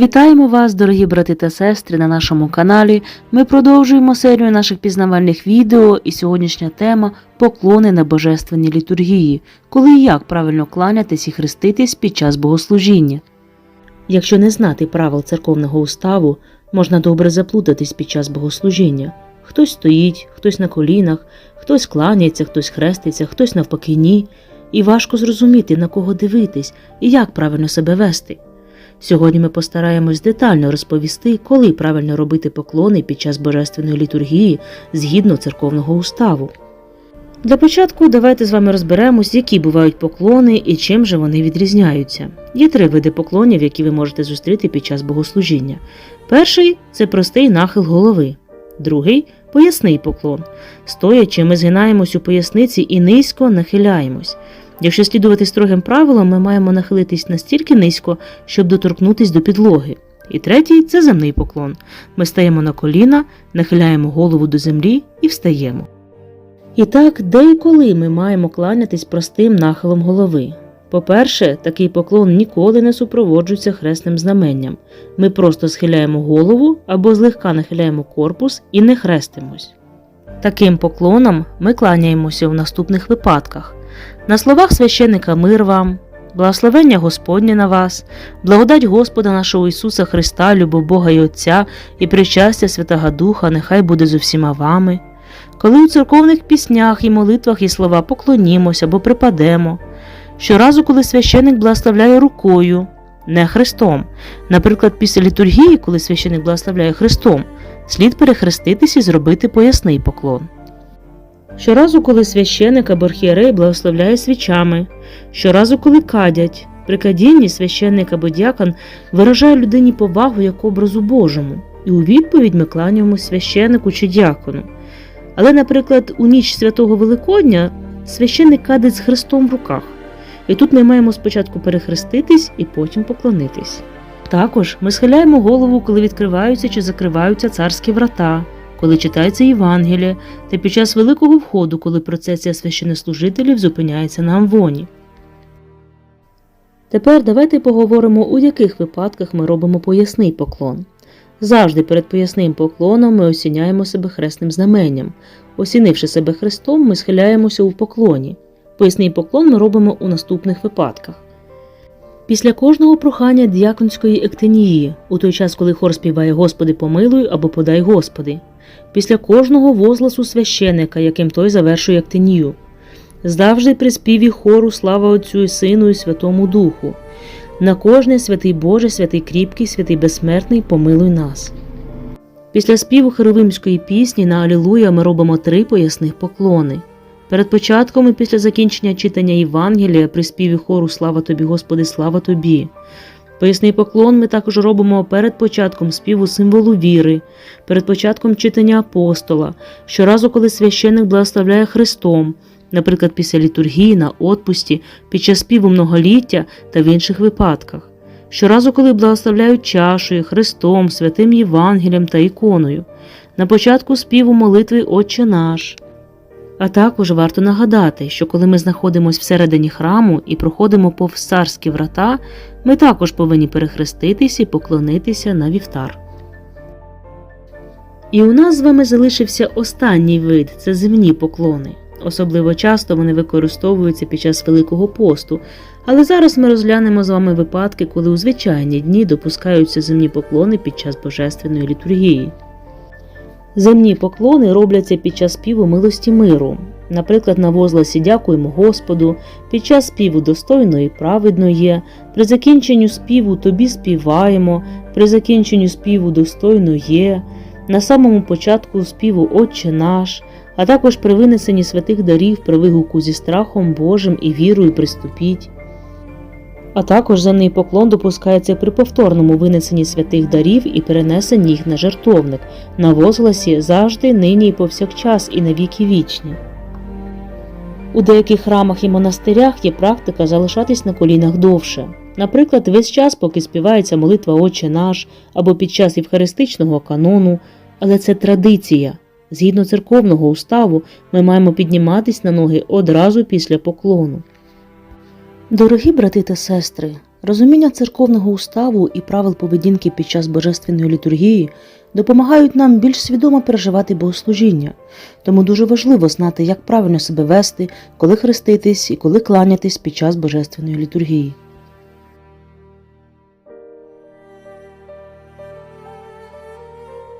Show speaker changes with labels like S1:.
S1: Вітаємо вас, дорогі брати та сестри, на нашому каналі. Ми продовжуємо серію наших пізнавальних відео, і сьогоднішня тема поклони на божественній літургії, коли і як правильно кланятись і хреститись під час богослужіння. Якщо не знати правил церковного уставу, можна добре заплутатись під час богослужіння. Хтось стоїть, хтось на колінах, хтось кланяється, хтось хреститься, хтось навпаки ні, і важко зрозуміти, на кого дивитись і як правильно себе вести. Сьогодні ми постараємось детально розповісти, коли правильно робити поклони під час божественної літургії згідно церковного уставу. Для початку давайте з вами розберемось, які бувають поклони і чим же вони відрізняються. Є три види поклонів, які ви можете зустріти під час богослужіння. Перший це простий нахил голови, другий поясний поклон. Стоячи, ми згинаємось у поясниці і низько нахиляємось. Якщо слідувати строгим правилам, ми маємо нахилитись настільки низько, щоб доторкнутись до підлоги. І третій це земний поклон. Ми стаємо на коліна, нахиляємо голову до землі і встаємо. І так, де і коли ми маємо кланятись простим нахилом голови. По-перше, такий поклон ніколи не супроводжується хресним знаменням. Ми просто схиляємо голову або злегка нахиляємо корпус і не хрестимось. Таким поклоном ми кланяємося в наступних випадках. На словах священника мир вам, благословення Господнє на вас, благодать Господа нашого Ісуса Христа, любов Бога і Отця і причастя Святого Духа, нехай буде з усіма вами. Коли у церковних піснях і молитвах і слова поклонімося або припадемо, щоразу, коли священик благословляє рукою, не Христом, наприклад, після літургії, коли священик благословляє Христом, слід перехреститись і зробити поясний поклон. Щоразу, коли священик або архієрей благословляє свічами, щоразу, коли кадять, при кадінні священник або дякон виражає людині повагу як образу Божому, і у відповідь ми кланяємо священику чи дякону. Але, наприклад, у ніч святого Великодня священник кадить з Христом в руках, і тут ми маємо спочатку перехреститись і потім поклонитись. Також ми схиляємо голову, коли відкриваються чи закриваються царські врата, коли читається Євангеліє, та під час великого входу, коли процесія священнослужителів зупиняється на амвоні. Тепер давайте поговоримо, у яких випадках ми робимо поясний поклон. Завжди перед поясним поклоном ми осіняємо себе хресним знаменням. Осінивши себе хрестом, ми схиляємося у поклоні. Поясний поклон ми робимо у наступних випадках. Після кожного прохання діяконської ектенії, у той час, коли хор співає Господи помилуй або подай Господи, після кожного возгласу священика, яким той завершує ектенію, завжди при співі хору слава Отцю і Сину і Святому Духу. На кожне святий Боже, святий кріпкий, святий безсмертний, помилуй нас. Після співу херовимської пісні на Алілуя ми робимо три поясних поклони. Перед початком і після закінчення читання Євангелія при співі хору Слава тобі, Господи, слава тобі. Поясний поклон ми також робимо перед початком співу символу віри, перед початком читання апостола, щоразу, коли священник благословляє Христом, наприклад, після літургії на отпусті, під час співу многоліття та в інших випадках, щоразу, коли благословляють чашею, Христом, святим Євангелієм та іконою, на початку співу молитви Отче наш. А також варто нагадати, що коли ми знаходимося всередині храму і проходимо повз царські врата, ми також повинні перехреститись і поклонитися на вівтар. І у нас з вами залишився останній вид це земні поклони. Особливо часто вони використовуються під час Великого посту, але зараз ми розглянемо з вами випадки, коли у звичайні дні допускаються земні поклони під час божественної літургії. Земні поклони робляться під час співу милості миру. Наприклад, на возгласі дякуємо Господу, під час співу достойно і праведно є, при закінченню співу тобі співаємо, при закінченню співу достойно є, на самому початку співу Отче наш, а також при винесенні святих дарів при вигуку зі страхом Божим і вірою приступіть. А також земний поклон допускається при повторному винесенні святих дарів і перенесенні їх на жертовник, на возгласі завжди, нині і повсякчас, і на віки вічні. У деяких храмах і монастирях є практика залишатись на колінах довше. Наприклад, весь час, поки співається молитва Отче наш або під час євхаристичного канону, але це традиція. Згідно церковного уставу, ми маємо підніматись на ноги одразу після поклону. Дорогі брати та сестри, розуміння церковного уставу і правил поведінки під час божественної літургії допомагають нам більш свідомо переживати богослужіння, тому дуже важливо знати, як правильно себе вести, коли хреститись і коли кланятись під час божественної літургії.